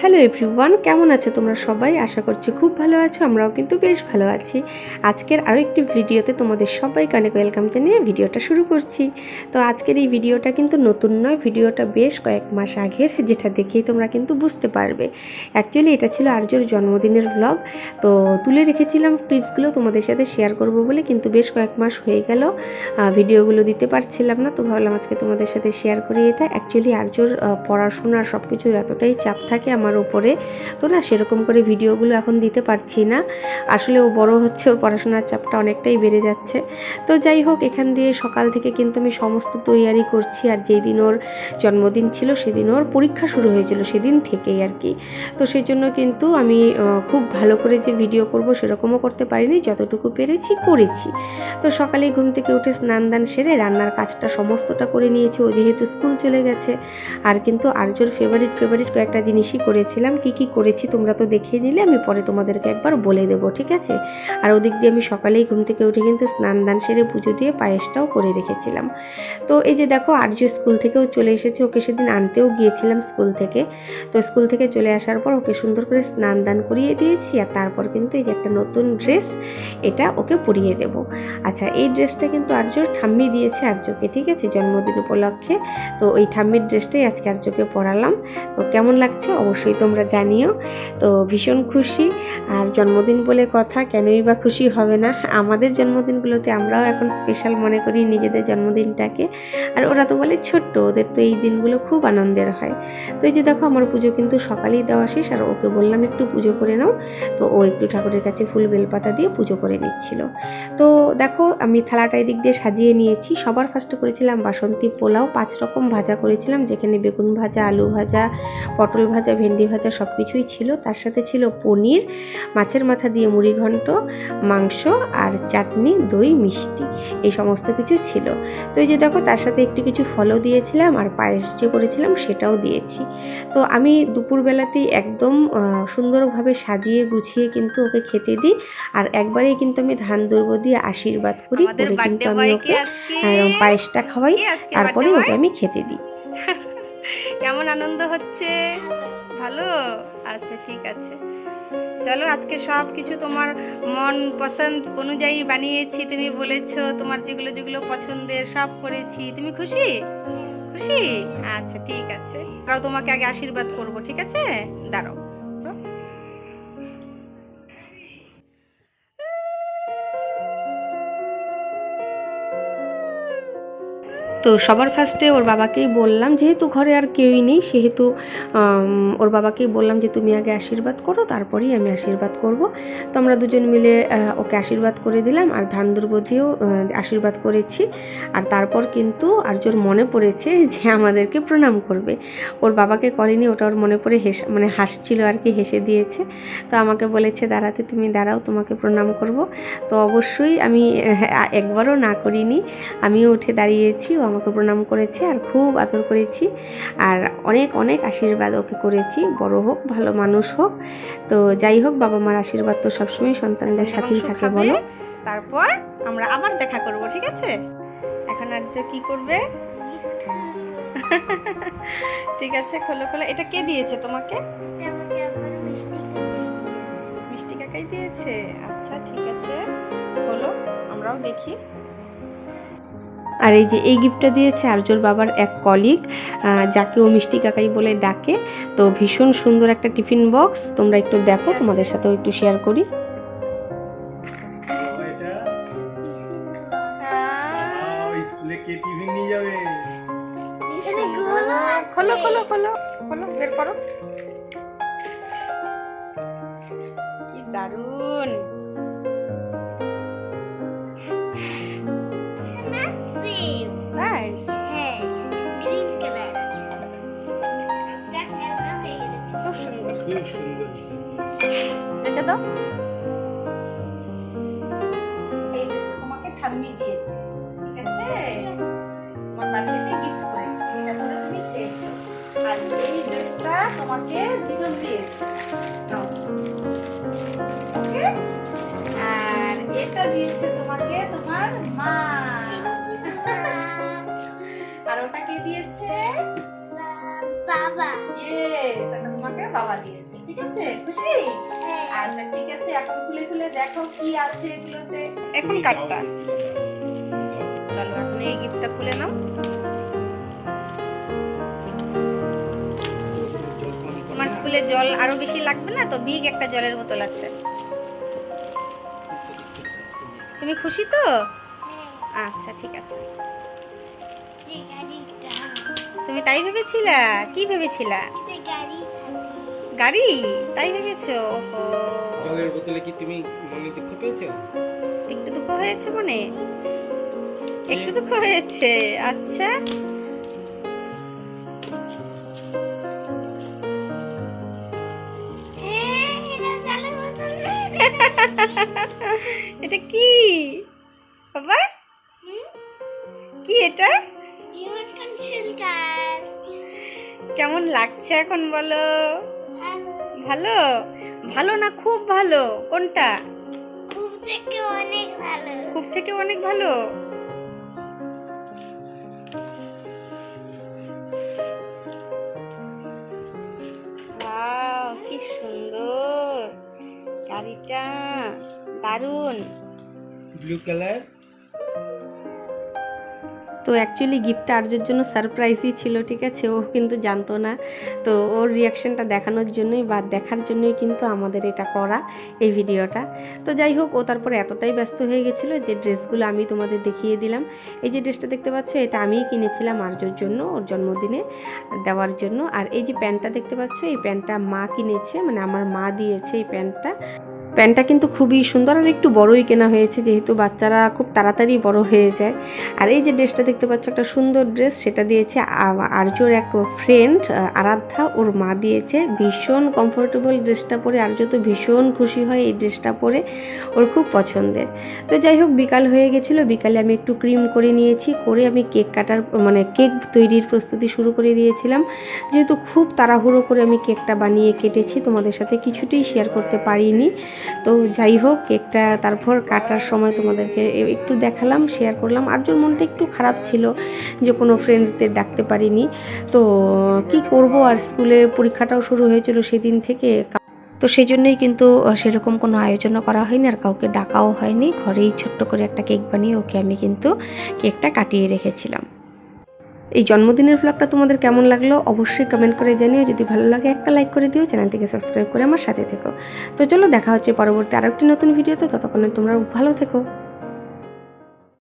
Hello everyone কেমন আছো তোমরা সবাই? আশা করছি খুব ভালো আছো আমরাও কিন্তু বেশ ভালো আছি। আজকের আরও একটি ভিডিওতে তোমাদের সবাইকে অনেক ওয়েলকাম জানিয়ে ভিডিওটা শুরু করছি। তো আজকের এই ভিডিওটা কিন্তু নতুন নয় ভিডিওটা বেশ কয়েক মাস আগের যেটা দেখেই তোমরা কিন্তু বুঝতে পারবে। অ্যাকচুয়ালি এটা ছিল আর্যর জন্মদিনের ব্লগ তো তুলে রেখেছিলাম ক্লিপসগুলো তোমাদের সাথে শেয়ার করব বলে কিন্তু বেশ কয়েক মাস হয়ে গেল ভিডিওগুলো দিতে পারছিলাম না তো ভাবলাম আজকে তোমাদের সাথে শেয়ার করি এটা। অ্যাকচুয়ালি আর্যর আহ, পড়াশোনার সব কিছুর এতটাই চাপ থাকে আমার উপরে। তো না, সেরকম করে ভিডিওগুলো এখন দিতে পারছি না। আসলে ও বড় হচ্ছে, ওর পড়াশোনার চাপটা অনেকটাই বেড়ে যাচ্ছে। তো যাই হোক, এখান দিয়ে সকাল থেকে কিন্তু আমি সমস্ত তৈয়ারি করছি। আর যেই দিন ওর জন্মদিন ছিল, সেদিন ওর পরীক্ষা শুরু হয়েছিল, সেদিন থেকেই আর কি। তো সেই জন্য কিন্তু আমি খুব ভালো করে যে ভিডিও করব, সেরকমও করতে পারিনি। যতটুকু পেরেছি, করেছি। তো সকালে ঘুম থেকে উঠে স্নান দান সেরে রান্নার কাজটা সমস্তটা করে নিয়েছি। ও যেহেতু স্কুল চলে গেছে, আর কিন্তু আর্যর ফেভারিট ফেভারিট কয়েকটা জিনিসই করেছিলাম কি কি করেছি তোমরা তো দেখে নিলে আমি পরে তোমাদেরকে একবার বলে দেবো, ঠিক আছে? আর ওদিক দিয়ে আমি সকালেই ঘুম থেকে উঠে কিন্তু স্নান দান সেরে পুজো দিয়ে পায়েসটাও করে রেখেছিলাম। তো এই যে দেখো আর্য স্কুল থেকেও চলে এসেছে, ওকে সেদিন আনতেও গিয়েছিলাম স্কুল থেকে। তো স্কুল থেকে চলে আসার পর ওকে সুন্দর করে স্নান দান করিয়ে দিয়েছি, আর তারপর কিন্তু এই যে একটা নতুন ড্রেস, এটা ওকে পরিয়ে দেব। আচ্ছা এই ড্রেসটা কিন্তু আর্যর ঠাম্মি দিয়েছে আর্যকে ঠিক আছে? জন্মদিন উপলক্ষে। তো ওই ঠাম্মির ড্রেসটাই আজকে আর্যকে পরালাম। তো কেমন লাগছে? অবশ্যই তোমরা জানিও। তো ভীষণ খুশি। আর জন্মদিন বলে কথা, কেনই বা খুশি হবে না? আমাদের জন্মদিনগুলোতে আমরাও এখন স্পেশাল মনে করি নিজেদের জন্মদিনটাকে। আর ওরা তো বলে ছোট্ট, ওদের তো এই দিনগুলো খুব আনন্দের হয়। তো এই যে দেখো, আমার পুজো কিন্তু সকালেই দেওয়া শেষ, আর ওকে বললাম একটু পুজো করে নাও। তো ও একটু ঠাকুরের কাছে ফুল বেলপাতা দিয়ে পুজো করে নিচ্ছিল। তো দেখো, আমি থালাটা এদিক দিয়ে সাজিয়ে নিয়েছি। সবার ফার্স্টে করেছিলাম বাসন্তী পোলাও। পাঁচ রকম ভাজা করেছিলাম, যেখানে বেগুন ভাজা, আলু ভাজা, পটল ভাজা, ভেন্ডি ভাজা সব কিছুই ছিল। তার সাথে ছিল পনির মাছের মাথা দিয়ে মুড়ি ঘন্ট মাংস আর চাটনি দই মিষ্টি এই সমস্ত কিছু ছিল। তো এই যে দেখো তার সাথে একটু কিছু ফলও দিয়েছিলাম আর পায়েস যে করেছিলাম সেটাও দিয়েছি। তো আমি দুপুরবেলাতেই একদম সুন্দরভাবে সাজিয়ে গুছিয়ে কিন্তু ওকে খেতে দিই। আর একবারেই কিন্তু আমি ধান দুর্ব দিয়ে আশীর্বাদ করি করে কিন্তু আমি ওকে পায়েসটা খাওয়াই। তারপরে ওকে আমি খেতে দিই। কেমন আনন্দ হচ্ছে? ভালো? আচ্ছা ঠিক আছে। চলো আজকে সব কিছু তোমার মন পছন্দ অনুযায়ী বানিয়েছি। তুমি বলেছ তোমার যেগুলো যেগুলো পছন্দের সব করেছি। তুমি খুশি? খুশি? আচ্ছা ঠিক আছে। তাও তোমাকে আগে আশীর্বাদ করব ঠিক আছে? দাঁড়াও। তো সবার ফার্স্টে ওর বাবাকেই বললাম যেহেতু ঘরে আর কেউই নেই সেহেতু ওর বাবাকেই বললাম যে তুমি আগে আশীর্বাদ করো তারপরেই আমি আশীর্বাদ করব। তো আমরা দুজন মিলে ওকে আশীর্বাদ করে দিলাম। আর ধান আহ, আশীর্বাদ করেছি। আর তারপর কিন্তু আর্যর মনে পড়েছে যে আমাদেরকে প্রণাম করবে। ওর বাবাকে করেনি ওটা ওর মনে পড়ে হেসে মানে হাসছিল আর কি হেসে দিয়েছে। তো আমাকে বলেছে দাঁড়াতে তুমি দাঁড়াও তোমাকে প্রণাম করব। তো অবশ্যই আমি একবারও না করিনি। আমিও উঠে দাঁড়িয়েছি ও আমাকে প্রণাম করেছে আর খুব আদর করেছি। আর অনেক অনেক আশীর্বাদ ওকে করেছি। বড় হোক ভালো মানুষ হোক। তো যাই হোক বাবা মার আশীর্বাদ তো সবসময় সন্তানদের সাথেই থাকে বলো। তারপর আমরা আবার দেখা করব ঠিক আছে? এখন আর যে কি করবে? ঠিক আছে খোলো খোলো। এটা কে দিয়েছে তোমাকে? মিষ্টি কাকাই দিয়েছে। আচ্ছা ঠিক আছে। হলো আমরাও দেখি। আর এই যে এই গিফটটা দিয়েছে আর্যর বাবার এক কলিগ যাকে ও মিষ্টি কাকাই বলে ডাকে। তো ভীষণ সুন্দর একটা টিফিন বক্স তোমরা একটু দেখো তোমাদের সাথেও একটু শেয়ার করি। বাবা, এটা? আহ, স্কুলে কে টিফিন নিয়ে যাবে? খোলো খোলো খোলো খোলো বের করো। কি দারুণ ঠাম্মি দিয়েছে ঠিক আছে? তোমার বার্থডেতে গিফট করেছি এটা তুমি খেয়েছো। আর এই ড্রেসটা তোমাকে দিদুন দিয়েছে। ওকে আর এটা দিয়েছে তোমাকে তোমার মা। আর ওটা কে দিয়েছে? বাবা। ইয়েস এটা তোমাকে বাবা দিয়েছে ঠিক আছে? খুশি? আচ্ছা ঠিক আছে এখন খুলে খুলে দেখো কি আছে এগুলোতে। এখন কাটটা। গিফটটা খুলে নাও। তোমার স্কুলে জল আরও বেশি লাগবে না? তো বিগ একটা জলের বোতল আছে। তুমি খুশি তো? আচ্ছা ঠিক আছে। তুমি তাই ভেবেছিলা? কি ভেবেছিলা? গাড়ি তাই ভেবেছো? জলের বোতলে কি তুমি মনে দুঃখ পেয়েছ? একটু দুঃখ হয়েছে মনে? একটু দুঃখ হয়েছে। আচ্ছা। এটা কি? বাবা। কি এটা? কেমন লাগছে এখন বলো? ভালো? ভালো না খুব ভালো? কোনটা? খুব থেকে অনেক ভালো। খুব থেকে অনেক ভালো? দারুণ। ব্লু কালার তো অ্যাকচুয়ালি গিফটটা আর্যর জন্য সারপ্রাইজই ছিল ঠিক আছে? ও কিন্তু জানতো না। তো ওর রিয়াকশনটা দেখানোর জন্যই বা দেখার জন্যই কিন্তু আমাদের এটা করা এই ভিডিওটা। তো যাই হোক ও তারপরে এতটাই ব্যস্ত হয়ে গেছিল যে ড্রেসগুলো আমি তোমাদের দেখিয়ে দিলাম। এই যে ড্রেসটা দেখতে পাচ্ছ এটা আমিই কিনেছিলাম আর্যর জন্য ওর জন্মদিনে দেওয়ার জন্য। আর এই যে প্যান্টটা দেখতে পাচ্ছ এই প্যান্টটা মা কিনেছে মানে আমার মা দিয়েছে এই প্যান্টটা। প্যান্টটা কিন্তু খুবই সুন্দর আর একটু বড়ই কেনা হয়েছে, যেহেতু বাচ্চারা খুব তাড়াতাড়ি বড় হয়ে যায়। আর এই যে ড্রেসটা দেখতে পাচ্ছ, একটা সুন্দর ড্রেস, সেটা দিয়েছে আর্যর এক ফ্রেন্ড আরাধ্যা। ওর মা দিয়েছে। ভীষণ কমফোর্টেবল ড্রেসটা পরে আর্য তো ভীষণ খুশি হয় এই ড্রেসটা পরে। ওর খুব পছন্দের। তো যাই হোক, বিকাল হয়ে গেছিল। বিকালে আমি একটু ক্রিম করে নিয়েছি, করে আমি কেক কাটার মানে কেক তৈরির প্রস্তুতি শুরু করে দিয়েছিলাম। যেহেতু খুব তাড়াহুড়ো করে আমি কেকটা বানিয়ে কেটেছি, তোমাদের সাথে কিছুতেই শেয়ার করতে পারিনি। তো যাই হোক, কেকটা তারপর কাটার সময় তোমাদেরকে একটু দেখালাম শেয়ার করলাম। আর্যর মনটা একটু খারাপ ছিল যে কোনো ফ্রেন্ডসদের ডাকতে পারিনি। তো কি করব আর স্কুলের পরীক্ষাটাও শুরু হয়েছিল সেদিন থেকে। তো সেই জন্যই কিন্তু সেরকম কোনো আয়োজনও করা হয়নি আর কাউকে ডাকাও হয়নি। ঘরেই ছোট্ট করে একটা কেক বানিয়ে ওকে আমি কিন্তু কেকটা কাটিয়ে রেখেছিলাম। এই জন্মদিনের ব্লগটা তোমাদের কেমন লাগল অবশ্যই কমেন্ট করে জানিও। যদি ভালো লাগে একটা লাইক করে দিও, চ্যানেলটিকে সাবস্ক্রাইব করে আমার সাথে থেকো। তো চলো দেখা হচ্ছে পরবর্তী আরও একটি নতুন ভিডিওতে ততক্ষণে তোমরা ভালো থেকো।